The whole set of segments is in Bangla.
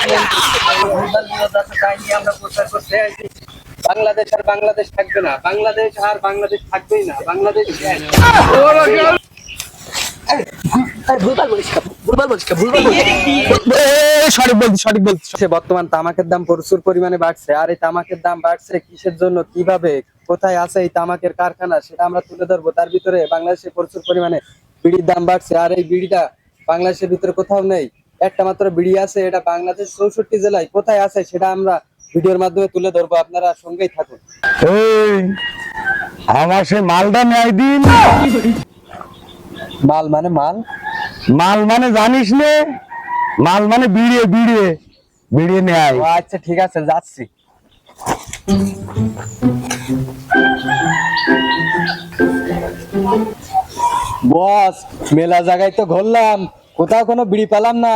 তাই বাংলাদেশ আর বাংলাদেশ থাকবে না বাংলাদেশ আর বাংলাদেশ থাকবেই না বাংলাদেশ বর্তমান তামাকের দাম প্রচুর পরিমাণে বাড়ছে আর এই তামাকের দাম বাড়ছে কিসের জন্য কীভাবে কোথায় আছে এই তামাকের কারখানা সেটা আমরা তুলে ধরবো তার ভিতরে বাংলাদেশে প্রচুর পরিমাণে বিড়ির দাম বাড়ছে আর এই বিড়িটা বাংলাদেশের ভিতরে কোথাও নেই। একটা মাত্র বিড়ি আছে এটা বাংলাদেশ চৌষট্টি জেলায় কোথায় আছে সেটা আমরা ভিডিওর মাধ্যমে তুলে ধরবো আপনারা সঙ্গেই থাকুন। এই আমার সে মালটা নেয় দিন মাল মানে মাল? মাল মানে জানিস নে মাল মানে বিড়িয়ে বিড়িয়ে বিড়িয়ে নেয় আচ্ছা ঠিক আছে যাচ্ছি। বস মেলা জায়গায় তো ঘুরলাম। কোথাও কোনো বিড়ি পেলাম না।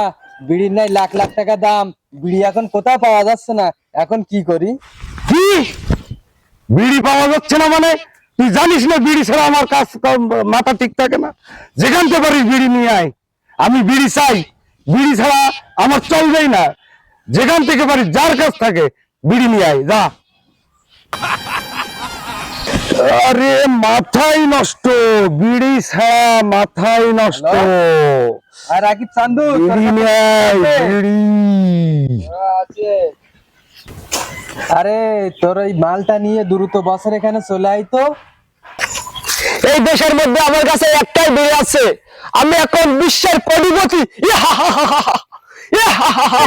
বিড়ির নাই লাখ লাখ টাকা দাম। বিড়ি এখন কোথাও পাওয়া যাচ্ছে না। এখন কি করি? কি? বিড়ি পাওয়া যাচ্ছে না মানে? তুই জানিস না বিড়ি ছাড়া আমার কাজ মাথা ঠিক থাকে না? যেখান থেকে পারিস বিড়ি নিয়ে আয়। আমি বিড়ি চাই। বিড়ি ছাড়া আমার চলবেই না। যেখান থেকে পারিস যার কাজ থাকে বিড়ি নিয়ে আয়। যা। আরে মাথাই নষ্ট। বিড়ি ছাড়া মাথাই নষ্ট। আর রাকিব চান্দু আছে। আরে তোর এই মালটা নিয়ে দ্রুত বসের এখানে চলে আয় তো এই দেশের মধ্যে আমার কাছে একটাই বিড়ি আছে আমি এখন বিশ্বের কোটিপতি ইয়াহাহাহাহা। ইয়াহাহাহা।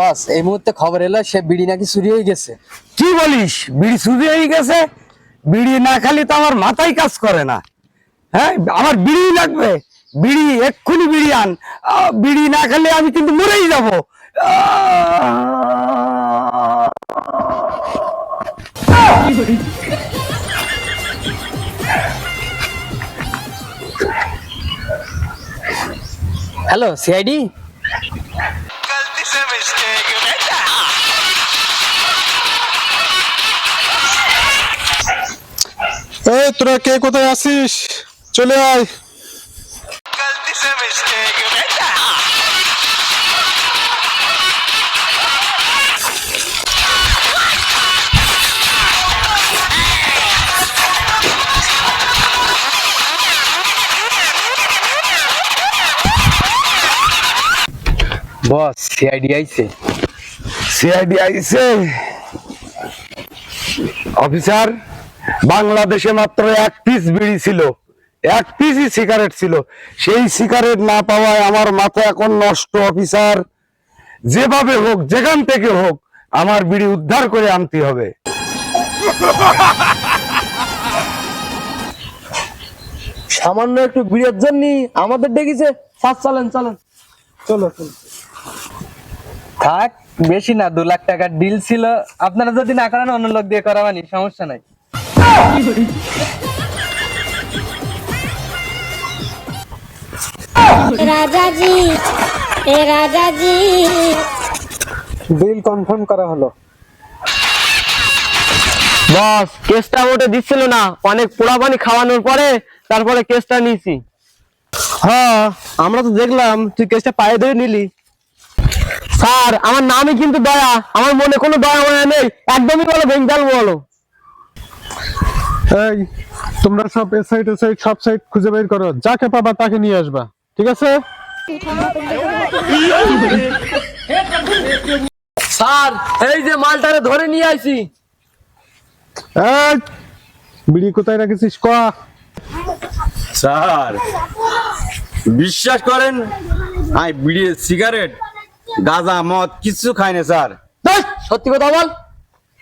বস এই মুহূর্তে খবর এলো সে বিড়ি নাকি চুরি হয়ে গেছে। কি বলিস? বিড়ি চুরি হয়ে গেছে? বিড়ি না খালি তো আমার মাথায় কাজ করে না। হ্যাঁ? আমার বিড়ি লাগবে। বিড়ি এক্ষুনি বিড়ি আন। বিড়ি না খেলে আমি কিন্তু মরেই যাব। Hello CID? এই তোরা কে কোথায় আছিস চলে আয় বস সিআইডি আইছে। সিআইডি আইছে। অফিসার বাংলাদেশে মাত্র এক পিস বিড়ি ছিল। এক পিসই সিগারেট ছিল। সেই সিগারেট না পাওয়ায় আমার মাথা এখন নষ্ট অফিসার। যেভাবে হোক যেখান থেকে হোক আমার বিড়ি উদ্ধার করে আনতে হবে। সামান্য একটু বিড়ির জন্য আমাদের ডেকেছে। সাত চালেন চালেন। চলো চলো। থাক বেশি না দু লাখ টাকার ডিল ছিল। আপনারা যদি না করেন অন্য লোক দিয়ে করাবানি সমস্যা নাই। রাজাজি রাজাজি। ডিল কনফার্ম করা হলো। বস কেসটা ওটা দিচ্ছিল না। অনেক পোড়াপানি খাওয়ানোর পরে তারপরে কেসটা নিয়েছি। হ্যাঁ আমরা তো দেখলাম তুই কেসটা পায়ে ধরে নিলি। স্যার আমার নামই কিন্তু দয়া। আমার মনে কোনো দয়া মনে নেই। একদমই বলো ভেঙ্গাল বলো। এই তোমরা সব এ সাইড এ সাইড সব সাইড খুঁজে বের করো। যাকে পাবা তাকে নিয়ে আসবা। ঠিক আছে? স্যার এই যে মালটারে ধরে নিয়ে আইছি। এই বিড়ি কোথায় রাখিস ক? স্যার বিশ্বাস করেন? আমি বিড়ি সিগারেট গাঁজা মদ কিছু খাই না স্যার। সত্যি কথা বল।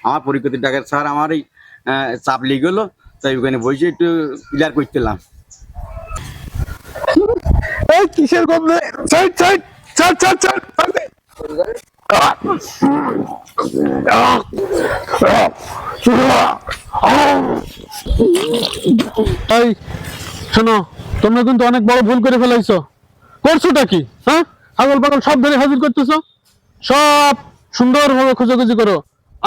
আমার পরিকতির টাকা স্যার আমার এই চাপ লেগে গেলো তাই ওখানে বসে একটু ক্লিয়ার করতেলাম। এই কিসের গন্ধ? সাইড সাইড এই শোনো তোমরা কিন্তু অনেক বড় ভুল করে ফেলাইছো। করছোটা কি হ্যাঁ? আগল পাগল সব ধরে হাজির করতেছো? সব সুন্দরভাবে খোঁজাখুঁজি করো।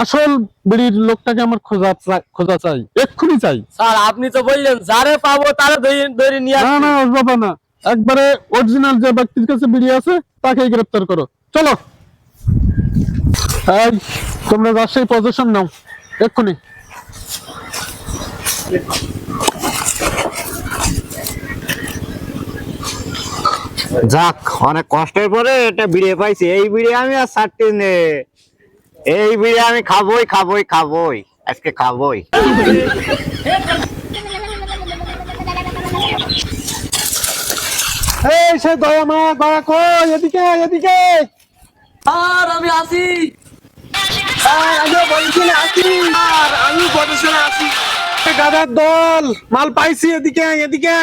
আসল বিড়ির লোকটাকে আমার খোঁজা খোঁজা চাই। এক্ষুনি চাই। স্যার আপনি তো বললেন যারে পাবো তারে ধরে ধরে নিয়ে না না বাবা না। একবারে অরিজিনাল যে ব্যক্তির কাছে বিড়ি আছে তাকেই গ্রেফতার করো। চলো। এই তোমরা রাজশাহী পজিশন নাও। এক্ষুনি। যাক অনেক কষ্টের পরে এটা বিড়িয়ে পাইছি। এই বিড়ি আমি আর ছাড়তে নে। এই বিড়ি আমি খাবোই খাবোই খাবোই। আজকে খাবোই। এই সে দয়া মা দয়া কই? এদিকে এদিকে। স্যার আমি আসি। আমি আসি। আছি গাদার দল মাল পাইছি এদিকে এদিকে।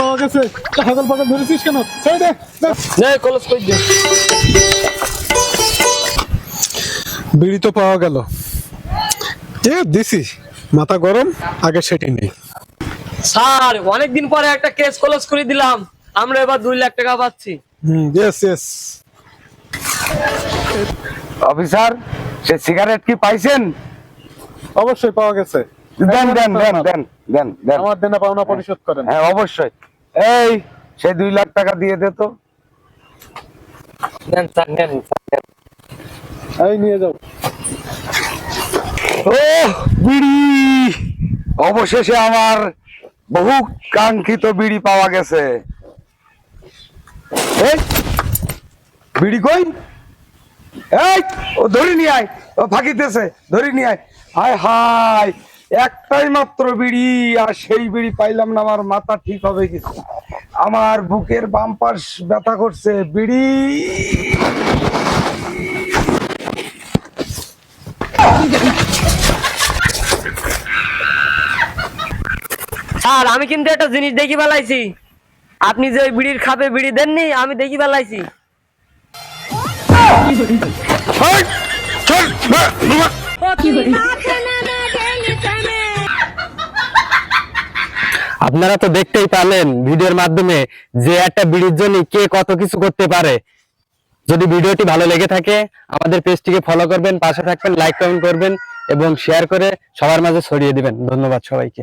পাওয়া গেছে হাগল পাগল ধরেছিস কেন ছেড়ে দে দে। নে কলস কই দে বিড়ি তো পাওয়া গেল। এ দিছি। মাথা গরম আগে সেটি নেই। স্যার অনেকদিন পরে একটা কেস ক্লোজ করে দিলাম। আমরা এবার দুই লাখ টাকা পাচ্ছি। হুম ইয়েস ইয়েস অফিসার সে সিগারেট কি পাইছেন? অবশ্যই পাওয়া গেছে। দেন দেন দেন দেন দেন দেন। আমার দেনা পাওনা পরিশোধ করেন। হ্যাঁ অবশ্যই। এই সে দুই লাখ টাকা দিয়ে দে তো। নেন স্যার নেন। এই নিয়ে যাও। ও বিড়ি! অবশেষে আমার বহু কাঙ্ক্ষিত বিড়ি পাওয়া গেছে। এই বিড়ি কই? এই, ও নিয়ে আয়। ও ফাঁকিতেছে নিয়ে আয়। হায় হায়, একটাই মাত্র বিড়ি, আর সেই বিড়ি পাইলাম না, আমার মাথা ঠিক হবে কিছু আমার বুকের বাম পাশ ব্যথা করছে, বিড়ি। স্যার, আমি কিন্তু একটা জিনিস দেখি ফেলাইছি। আপনি যে বিড়ির খাপে বিড়ি দেননি, আমি দেখি না। আপনারা তো দেখতেই পারলেন ভিডিওর মাধ্যমে যে একটা বিড়ির জন্য কে কত কিছু করতে পারে। যদি ভিডিওটি ভালো লেগে থাকে, আমাদের পেজটিকে ফলো করবেন, পাশে থাকবেন লাইক কমেন্ট করবেন এবং শেয়ার করে সবার মাঝে ছড়িয়ে দিবেন। ধন্যবাদ সবাইকে।